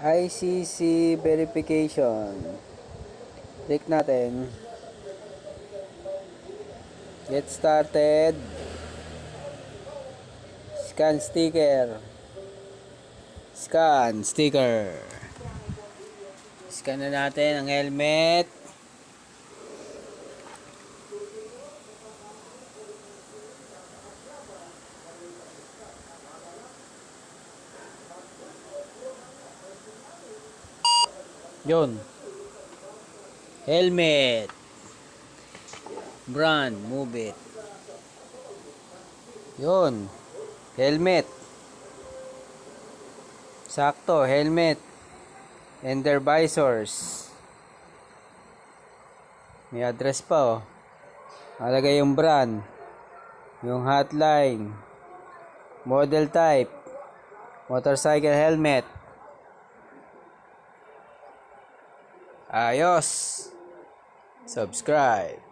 ICC verification. Click natin. Get started. Scan sticker. Scan sticker. Scan na natin ang helmet. Yun. Helmet. Brand, move it. Yun. Helmet. Sakto, helmet. And their visors. May address pa oh. Alagay yung brand. Yung hotline. Model type. Motorcycle helmet. Ayos. Subscribe.